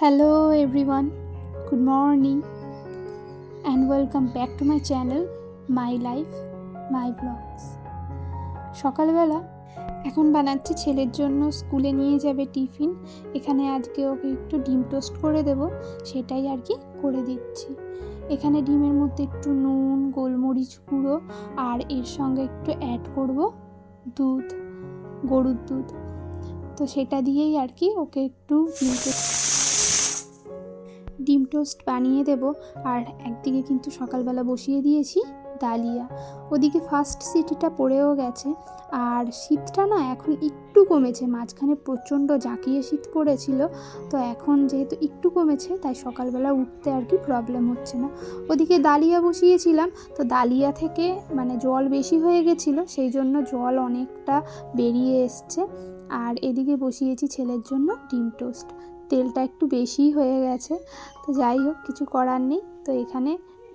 Hello everyone, good morning and welcome back to my channel My Life, My Vlogs. সকালবেলা এখন বানাচ্ছি ছেলের জন্য স্কুলে নিয়ে যাবে টিফিন। এখানে আজকে ওকে একটু ডিম টোস্ট করে দেব সেটাই আর কি করে দিচ্ছি। এখানে ডিমের মধ্যে একটু নুন গোলমরিচ গুঁড়ো আর এর সঙ্গে একটু অ্যাড করব দুধ গরুর দুধ। তো সেটা দিয়েই আর কি ওকে একটু ডিম টোস্ট ডিম টোস্ট বানিয়ে দেব। আর একদিকে কিন্তু সকালবেলা বসিয়ে দিয়েছি ডালিয়া। ওদিকে ফার্স্ট সিটিটা পড়েও গেছে। আর শীতটা না এখন একটু কমেছে। মাঝখানে প্রচণ্ড জাঁকিয়ে শীত পড়েছিল। তো এখন যেহেতু একটু কমেছে, তাই সকালবেলা উঠতে আর কি প্রবলেম হচ্ছে না। ওদিকে ডালিয়া বসিয়েছিলাম। তো ডালিয়া থেকে মানে জল বেশি হয়ে গেছিল, সেই জন্য জল অনেকটা বেরিয়ে এসছে। আর এদিকে বসিয়েছি ছেলের জন্য ডিম টোস্ট। তেলটা একটু বেশি হয়ে গেছে। তো যাই হোক, কিছু করার নেই। তো এখানে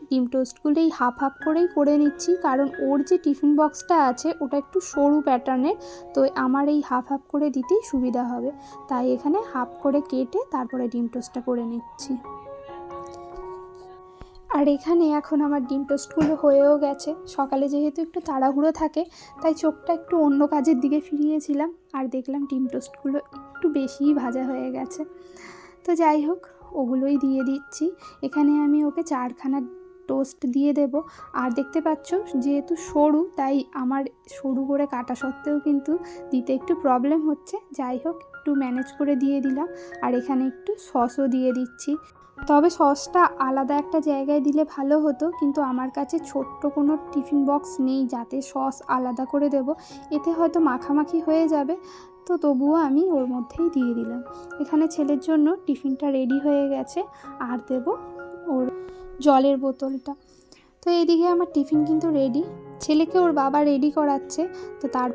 ডিম টোস্টগুলো এই হাফ হাফ করেই করে নিচ্ছি। কারণ ওর যে টিফিন বক্সটা আছে, ওটা একটু সরু প্যাটার্নের। তো আমার এই হাফ হাফ করে দিতেই সুবিধা হবে। তাই এখানে হাফ করে কেটে তারপরে ডিম টোস্টটা করে নিচ্ছি। আর এখানে এখন আমার ডিম টোস্টগুলো হয়েও গেছে। সকালে যেহেতু একটু তাড়াহুড়ো থাকে, তাই চোখটা একটু অন্য কাজের দিকে ফিরিয়েছিলাম আর দেখলাম ডিম টোস্টগুলো একটু বেশিই ভাজা হয়ে গেছে। তো যাই হোক, ওগুলোই দিয়ে দিচ্ছি। এখানে আমি ওকে চারখানা টোস্ট দিয়ে দেব। আর দেখতে পাচ্ছ, যেহেতু সরু, তাই আমার সরু করে কাটা সত্ত্বেও কিন্তু দিতে একটু প্রবলেম হচ্ছে। যাই হোক একটু ম্যানেজ করে দিয়ে দিলাম আর এখানে একটু সসও দিয়ে দিচ্ছি। তবে সসটা আলাদা একটা জায়গায় দিলে ভালো হতো, কিন্তু আমার কাছে ছোট্ট কোনো টিফিন বক্স নেই, যাতে সস আলাদা করে দেব। এতে হয়তো মাখামাখি হয়ে যাবে, তো তবুও আমি ওর মধ্যেই দিয়ে দিলাম। এখানে ছেলের জন্য টিফিনটা রেডি হয়ে গেছে, আর দেব ওর জলের বোতলটা। তো এইদিকে আমার টিফিন কিন্তু রেডি। ছেলেকে ওর বাবা রেডি করাচ্ছে, তো তার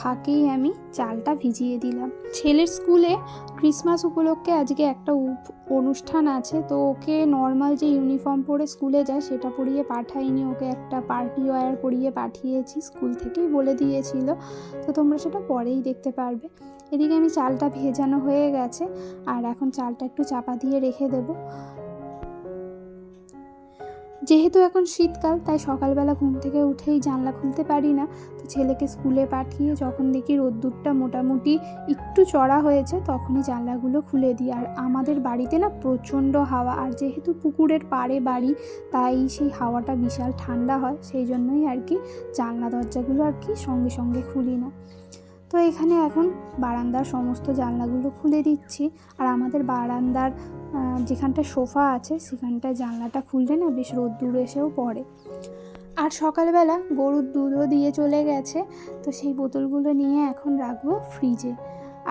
ফাঁকেই আমি চালটা ভিজিয়ে দিলাম। ছেলের স্কুলে ক্রিসমাস উপলক্ষে আজকে একটা অনুষ্ঠান আছে, তো ওকে নর্মাল যে ইউনিফর্ম পরে স্কুলে যায় সেটা পরিয়ে পাঠাইনি। ওকে একটা পার্টি ওয়্যার পরিয়ে পাঠিয়েছি, স্কুল থেকেই বলে দিয়েছিল, তো তোমরা সেটা পরেই দেখতে পারবে। এদিকে আমি চালটা ভেজানো হয়ে গেছে, আর এখন চালটা একটু চাপা দিয়ে রেখে দেবো। যেহেতু এখন শীতকাল, তাই সকালবেলা ঘুম থেকে উঠেই জানলা খুলতে পারি না। তো ছেলেকে স্কুলে পাঠিয়ে যখন দেখি রোদ্দুরটা মোটামুটি একটু চড়া হয়েছে, তখনই জানলাগুলো খুলে দিই। আর আমাদের বাড়িতে না প্রচণ্ড হাওয়া, আর যেহেতু পুকুরের পাড়ে বাড়ি, তাই সেই হাওয়াটা বিশাল ঠান্ডা হয়, সেই জন্যই আর কি জানলা দরজাগুলো আর কি সঙ্গে সঙ্গে খুলি না। তো এখানে এখন বারান্দার সমস্ত জানলাগুলো খুলে দিচ্ছি। আর আমাদের বারান্দার যেখানটা সোফা আছে সেখানটায় জানলাটা খুললে না বেশ রোদ্দুর এসেও পড়ে। আর সকালবেলা গরুর দুধও দিয়ে চলে গেছে। তো সেই বোতলগুলো নিয়ে এখন রাখব ফ্রিজে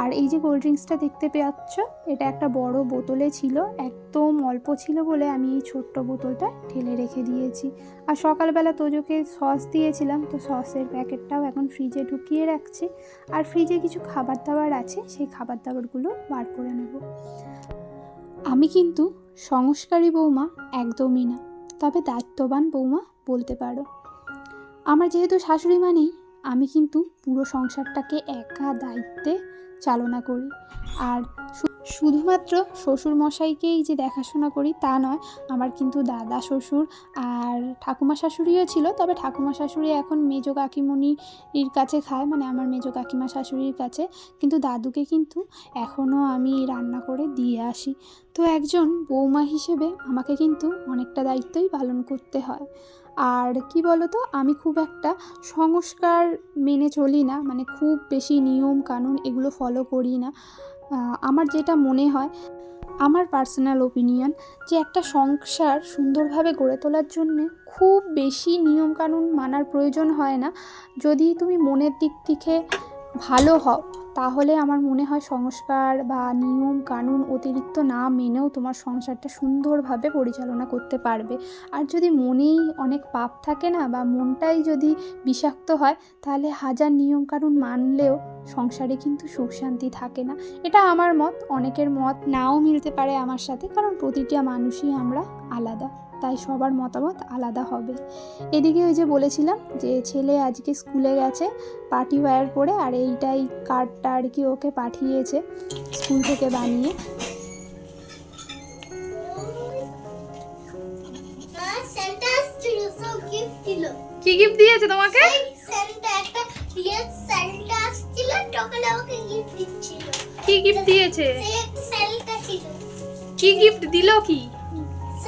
আর এই যে কোল্ড ড্রিঙ্কসটা দেখতে পাচ্ছ এটা একটা বড় বোতলে ছিল, একদম অল্প ছিল বলে আমি এই ছোট্ট বোতলটা ঢেলে রেখে দিয়েছি। আর সকালবেলা তোজোকে সস দিয়েছিলাম, তো সসের প্যাকেটটাও এখন ফ্রিজে ঢুকিয়ে রাখছি। আর ফ্রিজে কিছু খাবার দাবার আছে, সেই খাবার দাবারগুলো বার করে নেব। আমি কিন্তু সংস্কারী বৌমা একদমই না, তবে দায়িত্ববান বৌমা বলতে পারো। আমার যেহেতু শাশুড়ি মানেই আমি কিন্তু পুরো সংসারটাকে একা দায়িত্বে চালনা করি। আর শুধুমাত্র শ্বশুর মশাইকেই যে দেখাশোনা করি তা নয়, আমার কিন্তু দাদা শ্বশুর আর ঠাকুমা শাশুড়িও ছিল, তবে ঠাকুমা শাশুড়ি এখন মেজো কাকিমণির কাছে খায় মানে আমার মেজো কাকিমা শাশুড়ির কাছে। কিন্তু দাদুকে কিন্তু এখনও আমি রান্না করে দিয়ে আসি। তো একজন বৌমা হিসেবে আমাকে কিন্তু অনেকটা দায়িত্বই পালন করতে হয়। আর কি বলতো, আমি খুব একটা সংস্কার মেনে চলি না মানে খুব বেশি নিয়ম কানুন এগুলো ফলো করি না। আমার যেটা মনে হয়, আমার পার্সোনাল ওপিনিয়ন যে একটা সংসার সুন্দরভাবে গড়ে তোলার জন্য খুব বেশি নিয়মকানুন মানার প্রয়োজন হয় না। যদি তুমি মনের দিক থেকে ভালো হও তাহলে আমার মনে হয় সংস্কার বা নিয়ম, কানুন অতিরিক্ত না মেনেও তোমার সংসারটা সুন্দরভাবে পরিচালনা করতে পারবে। আর যদি মনেই অনেক পাপ থাকে না বা মনটাই যদি বিষাক্ত হয়, তাহলে হাজার নিয়ম কানুন মানলেও সংসারে কিন্তু সুখ শান্তি থাকে না। এটা আমার মত, অনেকের মত নাও মিলতে পারে আমার সাথে, কারণ প্রতিটা মানুষই আমরা আলাদা। তাই সবার মতামত আলাদা হবে। এদিকে ওই যে বলেছিলাম যে ছেলে আজকে স্কুলে গেছে পার্টি ওয়্যার পরে আর এইটাই কার্ডটা আর কি ওকে পাঠিয়েছে স্কুল থেকে বানিয়ে। কি গিফট দিয়েছে তোমাকে? কি গিফট দিয়েছে? কি গিফট দিল কি?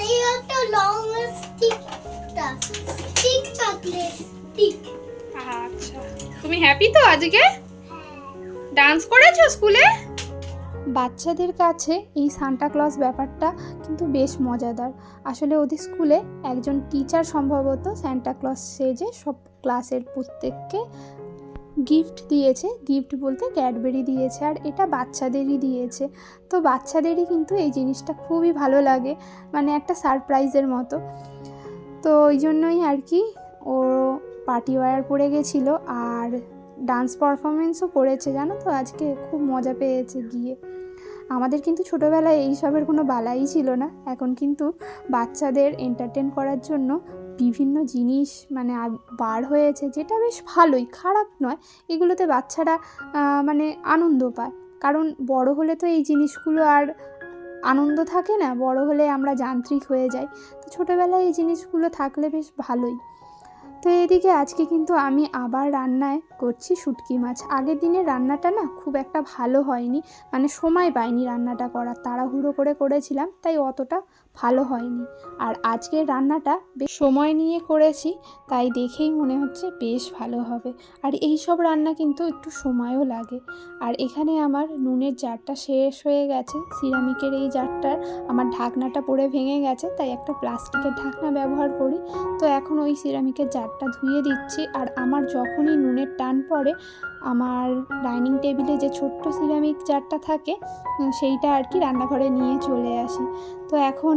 সেই একটা লং স্টিকটা স্টিক চকলেট স্টিক আচ্ছা। তুমি হ্যাপি তো আজকে? ডান্স করেছ স্কুলে বাচ্চাদের কাছে এই সান্টা ক্লজ ব্যাপারটা কিন্তু বেশ মজাদার। আসলে ওদের স্কুলে একজন টিচার সম্ভবত সান্টা ক্লজ সেজে সব ক্লাসের প্রত্যেককে গিফট দিয়েছে গিফট বলতে ক্যাডবেরি দিয়েছে আর এটা বাচ্চাদেরই দিয়েছে। তো বাচ্চাদেরই কিন্তু এই জিনিসটা খুবই ভালো লাগে মানে একটা সারপ্রাইজের মতো। তো ওই জন্যই আর কি ও পার্টি ওয়ার পরে গেছিল আর ডান্স পারফরমেন্সও করেছে জানো তো? আজকে খুব মজা পেয়েছে গিয়ে। আমাদের কিন্তু ছোটোবেলায় এইসবের কোনো বালাই ছিল না। এখন কিন্তু বাচ্চাদের এন্টারটেন করার জন্য বিভিন্ন জিনিস মানে বার হয়েছে, যেটা বেশ ভালোই, খারাপ নয়। এগুলোতে বাচ্চারা মানে আনন্দ পায়। কারণ বড় হলে তো এই জিনিসগুলো আর আনন্দ থাকে না, বড় হলে আমরা যান্ত্রিক হয়ে যাই। তো ছোটোবেলায় এই জিনিসগুলো থাকলে বেশ ভালোই। তো এদিকে আজকে কিন্তু আমি আবার রান্নায় করছি শুটকি মাছ। আগের দিনের রান্নাটা না খুব একটা ভালো হয়নি মানে সময় পাইনি রান্নাটা করার, তাড়াহুড়ো করে করেছিলাম, তাই অতটা ভালো হয়নি। আর আজকের রান্নাটা বেশ সময় নিয়ে করেছি, তাই দেখেই মনে হচ্ছে বেশ ভালো হবে। আর এই সব রান্না কিন্তু একটু সময়ও লাগে। আর এখানে আমার নুনের জারটা শেষ হয়ে গেছে, সিরামিকের এই জারটার আমার ঢাকনাটা পড়ে ভেঙে গেছে, তাই একটা প্লাস্টিকের ঢাকনা ব্যবহার করি। তো এখন ওই সিরামিকের জারটা ধুয়ে দিচ্ছি, আর আমার যখনই নুনের টান পড়ে আমার ডাইনিং টেবিলে যে ছোট্ট সিরামিক জারটা থাকে সেইটা আর কি রান্নাঘরে নিয়ে চলে আসি। তো এখন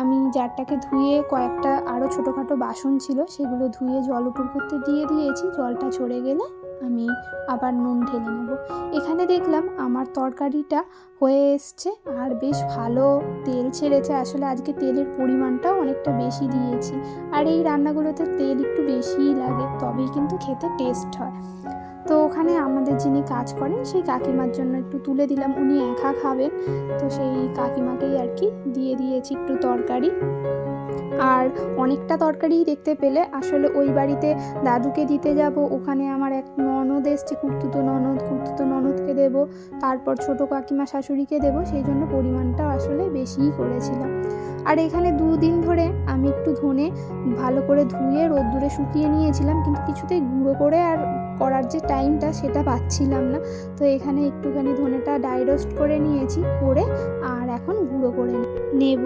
আমি জারটাকে ধুয়ে কয়েকটা আরও ছোটোখাটো বাসন ছিল, সেগুলো ধুয়ে জল উপর করতে দিয়ে দিয়েছি। জলটা ঝরে গেলে আমি আবার নুন ঢেলে নেব। এখানে দেখলাম আমার তরকারিটা হয়ে এসছে আর বেশ ভালো তেল ছেড়েছে। আসলে আজকে তেলের পরিমাণটাও অনেকটা বেশি দিয়েছি। আর এই রান্নাগুলোতে তেল একটু বেশিই লাগে, তবেই কিন্তু খেতে টেস্ট হয়। তো ওখানে আমাদের যিনি কাজ করেন, সেই কাকিমার জন্য একটু তুলে দিলাম। উনি একা খাবেন, তো সেই কাকিমাকেই আর কি দিয়ে দিয়েছি একটু তরকারি। আর অনেকটা তরকারিই দেখতে পেলে। আসলে ওই বাড়িতে দাদুকে দিতে যাব, ওখানে আমার এক ননদ এসছে, কুর্তুতো ননদ, কুর্তুতো ননদকে দেব, তারপর ছোট কাকিমা শাশুড়িকে দেব, সেই জন্য পরিমাণটা আসলে বেশিই করেছিলাম। আর এখানে দুদিন ধরে আমি একটু ধনে ভালো করে ধুয়ে রোদ্দুরে শুকিয়ে নিয়েছিলাম, কিন্তু কিছুতেই গুঁড়ো করে আর করার যে টাইমটা সেটা পাচ্ছিলাম না। তো এখানে একটুখানি ধনেটা ডাই রোস্ট করে নিয়েছি করে, আর এখন গুঁড়ো করে নেব।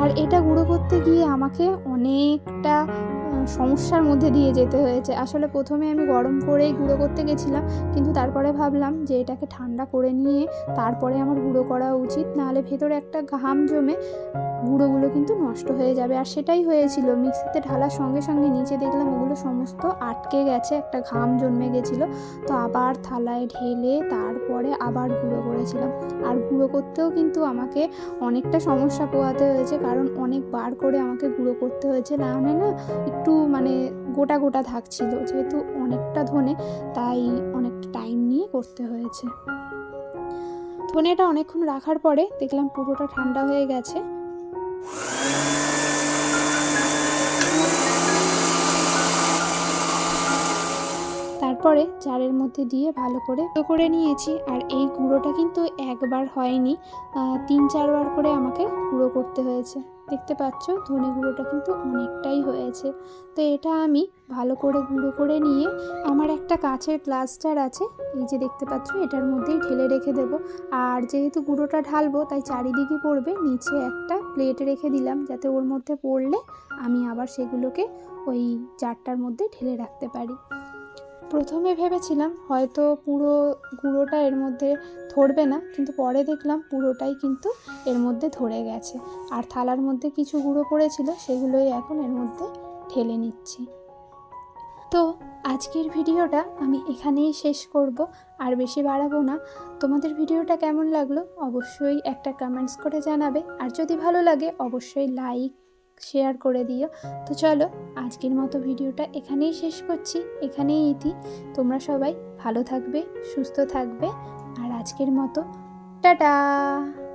আর এটা গুঁড়ো করতে গিয়ে আমাকে অনেকটা সমস্যার মধ্যে দিয়ে যেতে হয়েছে। আসলে প্রথমে আমি গরম করেই গুঁড়ো করতে গেছিলাম, কিন্তু তারপরে ভাবলাম যে এটাকে ঠান্ডা করে নিয়ে তারপরে আমার গুঁড়ো করা উচিত, নাহলে ভেতরে একটা ঘাম জমে গুঁড়োগুলো কিন্তু নষ্ট হয়ে যাবে। আর সেটাই হয়েছিল, মিক্সিতে ঢালার সঙ্গে সঙ্গে নিচে দেখলাম ওগুলো সমস্ত আটকে গেছে, একটা ঘাম জন্মে গেছিল। তো আবার থালায় ঢেলে তারপরে আবার গুঁড়ো করেছিলাম। আর গুঁড়ো করতেও কিন্তু আমাকে অনেকটা সমস্যা পোহাতে হয়েছে, কারণ অনেক বার করে আমাকে গুঁড়ো করতে হয়েছে। না হলে না একটু মানে গোটা গোটা থাকছিল, যেহেতু অনেকটা ধনে, তাই অনেকটা টাইম নিয়ে করতে হয়েছে। ধনেটা অনেকক্ষণ রাখার পরে দেখলাম পুরোটা ঠান্ডা হয়ে গেছে। তারপরে জারের মধ্যে দিয়ে ভালো করে করে নিয়েছি। আর এই গুঁড়োটা কিন্তু একবার হয়নি। তিন চারবার করে আমাকে গুঁড়ো করতে হয়েছে। দেখতে পাচ্ছ, ধনে গুঁড়োটা কিন্তু অনেকটাই হয়েছে। তো এটা আমি ভালো করে গুঁড়ো করে নিয়ে আমার একটা কাঁচের গ্লাস জার আছে, এই যে দেখতে পাচ্ছ, এটার মধ্যেই ঢেলে রেখে দেব। আর যেহেতু গুঁড়োটা ঢালবো, তাই চারিদিকে পড়বে, নিচে একটা প্লেট রেখে দিলাম, যাতে ওর মধ্যে পড়লে আমি আবার সেগুলোকে ওই জারটার মধ্যে ঢেলে রাখতে পারি। প্রথমে ভেবেছিলাম হয়তো পুরো গুঁড়োটা এর মধ্যে ধরবে না, কিন্তু পরে দেখলাম পুরোটাই কিন্তু এর মধ্যে ধরে গেছে। আর থালার মধ্যে কিছু গুঁড়ো পড়েছিল, সেগুলোই এখন এর মধ্যে ঠেলে নিচ্ছি। তো আজকের ভিডিওটা আমি এখানেই শেষ করব, আর বেশি বাড়াবো না। তোমাদের ভিডিওটা কেমন লাগল অবশ্যই একটা কমেন্টস করে জানাবে, আর যদি ভালো লাগে অবশ্যই লাইক শেয়ার করে দিও। তো চলো, আজকের মতো ভিডিওটা এখানেই শেষ করছি। এখানেই ইতি। তোমরা সবাই ভালো থাকবে, সুস্থ থাকবে। আর আজকের মতো, টাটা!